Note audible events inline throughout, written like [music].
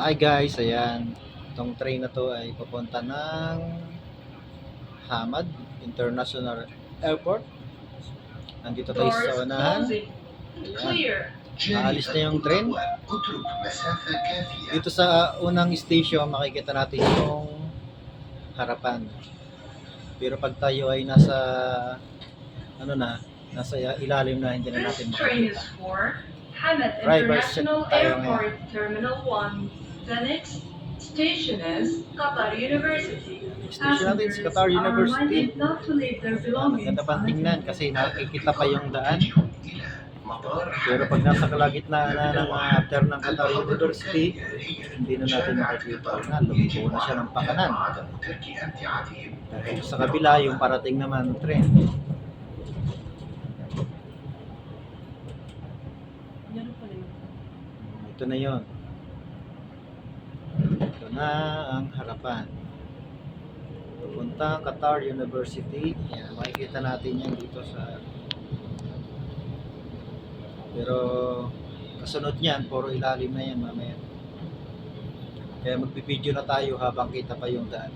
Hi guys, ayan. Itong train na to ay papunta ng Hamad International Airport. Nandito tayo sa unahan. Ayan. Naalis na yung train. Dito sa uh, unang station, makikita natin yung harapan. Pero pag tayo ay nasa ano na, nasa ilalim na hindi na natin makikita. Hamad International Airport Terminal 1. The next station is Qatar University. Station natin si Qatar University. Nagkatapang tingnan kasi nakikita pa yung daan. Pero pag nasa kalagitnaan na ng after ng Qatar University, hindi na natin makikita na. Lumipo na siya ng pakanan. Dahil sa kabila, yung parating naman ng. Ito na yon. Ito na ang harapan. Papunta Qatar University. Yan, makikita natin yan dito sa pero kasunod niyan, puro ilalim na yan mamaya. Kaya magbibideo na tayo habang kita pa yung daan.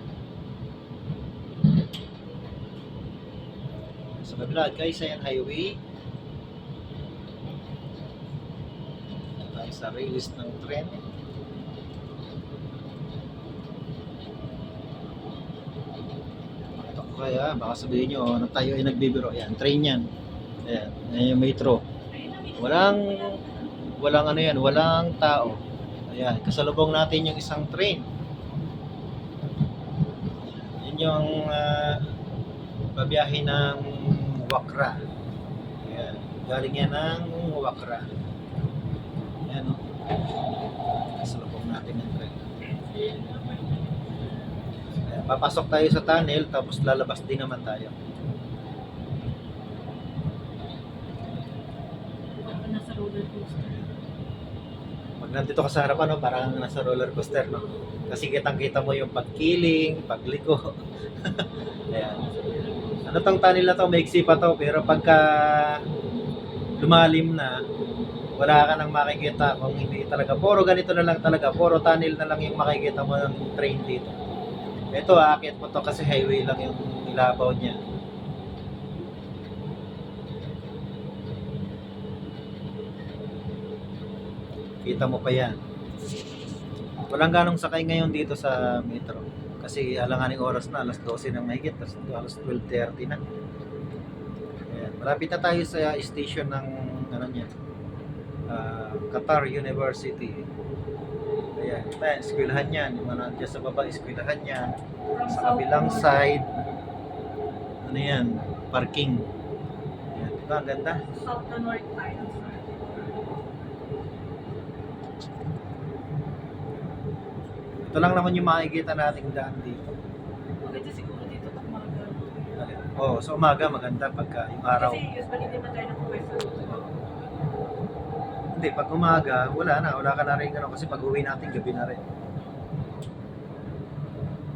Sa kabila, guys, ayan highway. Ayan tayo sa rails ng tren. Ito kaya, baka sabihin nyo, na tayo ay nagbibiro. Ayan, train yan. Ayan, ayan yung metro. Walang, walang ano yan, walang tao. Ayan, kasalubong natin yung isang train. Yun yung uh, babiyahe ng Wakra. Ayan, galing yan ng Wakra. Ayan, oh. kasalubong natin yung train. Ayan, papasok tayo sa tunnel, tapos lalabas din naman tayo. nasa roller coaster. Pag nandito ka sa harapan, no, parang nasa roller coaster, no? Kasi kitang-kita mo yung pagkiling, pagliko. [laughs] Ayan. Ano tong tunnel na to? Maiksi pa to, pero pagka lumalim na, wala ka nang makikita kung hindi talaga. Puro ganito na lang talaga. Puro tunnel na lang yung makikita mo ng train dito. Ito, aakit mo to kasi highway lang yung ilabaw niya. Kita mo pa yan. Walang ganong sakay ngayon dito sa metro. Kasi alanganing oras na, alas 12 ng mahigit, alas, alas 12.30 na. Ayan. Malapit na tayo sa station ng ano niya, ah, Qatar University. Ayan, ito yan, eskwelahan yan. Yung mga nandiyan sa baba, eskwelahan yan. Sa kabilang side, ano yan, parking. Ayan, diba, ang ganda. South to north tayo. Ito lang naman yung makikita nating daan dito. Maganda siguro dito pag umaga. Oo, oh, sa umaga maganda pagka yung araw. Kasi usually di ba tayo nagpupwesto dito? Hindi, pag umaga, wala na. Wala ka na rin ano, kasi pag uwi natin, gabi na rin.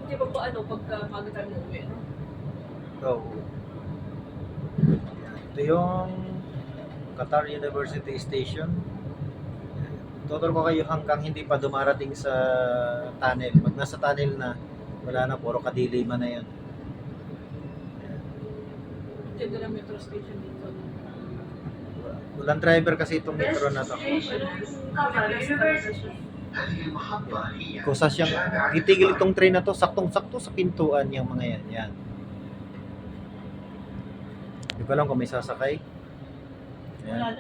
Di ba po ano, pagka umaga tayo umuwi, no? So, ito yung Qatar University Station. Tutur ko kayo hanggang hindi pa dumarating sa tunnel. Pag nasa tunnel na, wala na, puro kadiliman na yan. Ganda ng metro station dito. Walang driver kasi itong metro na to. Kusa siyang titigil itong train na to, saktong-sakto sa pintuan yung mga yan. Yan. Hindi ko alam kung may sasakay. Ayan.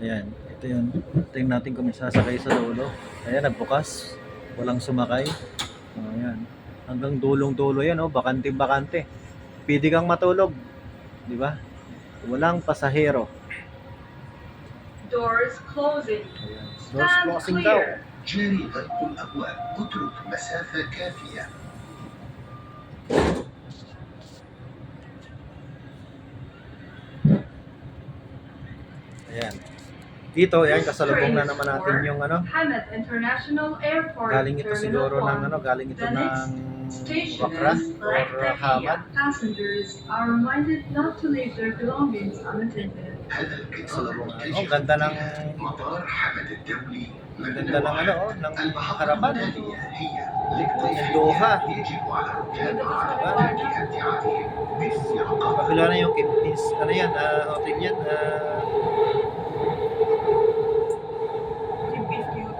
Ayan, ito yun. Tingnan natin kung may sasakay sa dulo. Ayan, nagbukas. Walang sumakay. Ayan. Hanggang dulong-dulo yan, oh. bakante-bakante. Pwede kang matulog. Di ba? Walang pasahero. Doors closing. Ayan. Doors Stand closing daw. clear. جاري غلق الأبواب اترك مسافة كافية Ayan. Dito, ayan, kasalubong na naman natin yung ano, Hamad International Airport Galing ito Terminal siguro ng 1. ano, galing ito The ng Bakra or Hamad. Passengers are reminded not to leave their belongings unattended. So, ano, oh, ganda ng ganda ng ano, oh, ng harapan. Ng Doha. Kapila na yung Kipnis. Ano yan? Uh, hotel yan. Uh,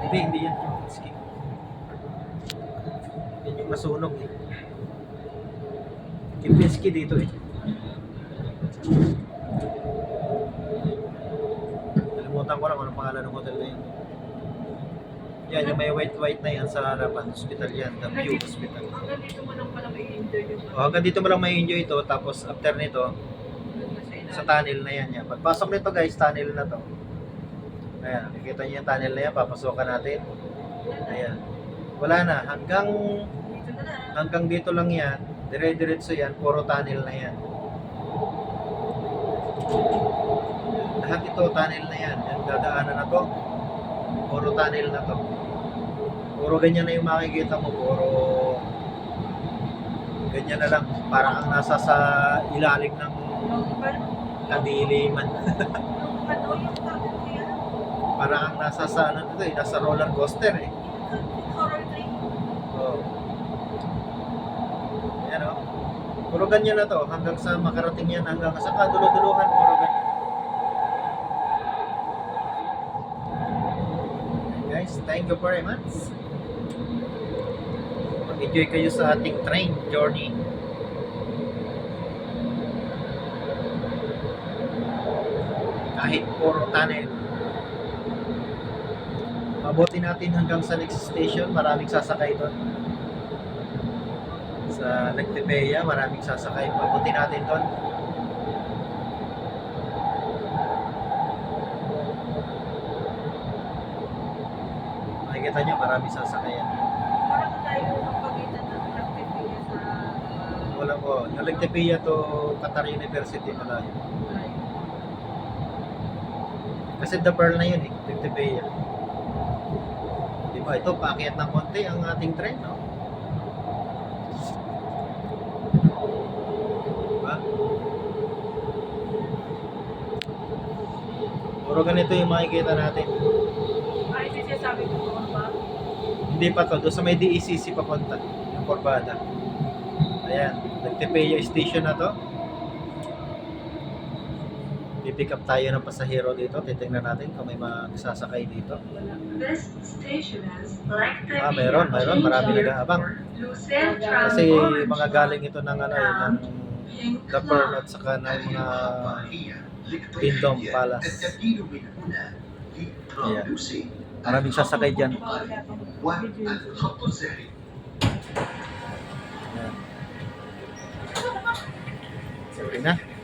hindi, hindi yan. Yan yung masunog eh. Kempinski dito eh. Kalimutan ko lang kung anong pangalan ng hotel na yun. Yan, yung may white-white na yan sa harapan, hospital yan, the View Hospital. Hanggang dito mo lang pala may enjoy yung O, hanggang dito mo lang may enjoy ito, tapos after nito, sa tunnel na yan yan. Pagpasok nito guys, tunnel na to. Ayan, nakikita niyo yung tunnel na yan, papasokan natin. Ayan. Wala na, hanggang Dito na na. hanggang dito lang yan, dire-diretso yan, puro tunnel na yan. Lahat ito, tunnel na yan. Yan, dadaanan na to. Puro tunnel na to. Puro ganyan na yung makikita mo, puro ganyan na lang. Parang ang nasa sa ilalim ng kadiliman. [laughs] yan. Parang ang nasa sa ano dito eh, nasa roller coaster eh. Yung horror train. Oh. Yan oh. Puro ganyan na to, hanggang sa makarating yan, hanggang sa kadulo-duluhan, puro ganyan. Guys, thank you very much. Mag-enjoy kayo sa ating train journey. Kahit puro tunnel. Mabuti natin hanggang sa next station, maraming sasakay doon. Sa Nagtepeya, maraming sasakay. Mabuti natin doon. Makikita nyo, maraming sasakayan. Parang tayo ang pagitan ng Nagtipiya sa... Wala ko, yung Nagtepeya to Qatar University malayo. Kasi the pearl na yun eh, Nagtepeya. Di ba? Ito, paakyat ng konti ang ating train, no? Puro ganito yung makikita natin. Ay, ito siya sabi ko kung ba? Hindi pa to, doon sa may DECC papunta, yung Corbada. Ayan, Nagtepeya station na to. Pipick up tayo ng pasahero dito. Titingnan natin kung may magsasakay dito. This station is Ah, meron, meron. Marami nag-aabang. Kasi mga galing ito ng ano eh, ng The Pearl at saka ng uh, mga Kingdom Palace. Yeah. Maraming sasakay dyan. Yeah. Sabi na.